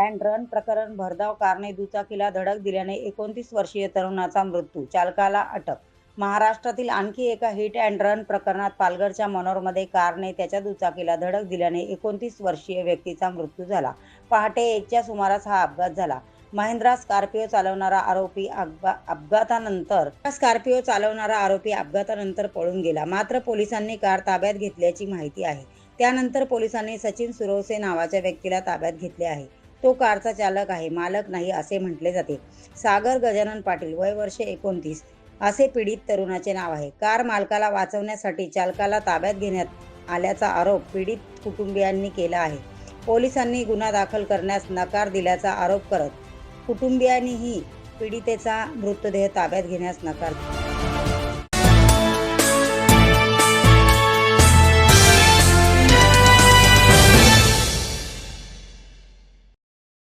And run प्रकरण भरधाव कारने दुचाकीला धडक दिल्याने एकोणतीस वर्षीय तरुणाचा मृत्यू. चालकाला अटक. महाराष्ट्रातील आणखी एका हिट अँड रन प्रकरणात पालघरच्या मनोरमध्ये कारने त्याच्या दुचाकीला धडक दिल्याने एकोणतीस वर्षीय व्यक्तीचा मृत्यू झाला. पहाटे एकच्या सुमारास हा अपघात झाला. महिंद्रा स्कॉर्पिओ चालवणारा आरोपी अपघा अपघातानंतर स्कॉर्पिओ चालवणारा आरोपी अपघातानंतर पळून गेला. मात्र पोलिसांनी कार ताब्यात घेतल्याची माहिती आहे. त्यानंतर पोलिसांनी सचिन सुरवसे नावाच्या व्यक्तीला ताब्यात घेतले आहे. तो कारचा चालक आहे मालक नाही असे म्हटले जाते. सागर गजानन पाटील वय वर्ष एकोणतीस असे पीडित तरुणाचे नाव आहे. कार मालकाला वाचवण्यासाठी चालकाला ताब्यात घेण्यात आल्याचा आरोप पीडित कुटुंबियांनी केला आहे. पोलिसांनी गुन्हा दाखल करण्यास नकार दिल्याचा आरोप करत कुटुंबियांनीही पीडितेचा मृतदेह ताब्यात घेण्यास नकार दिला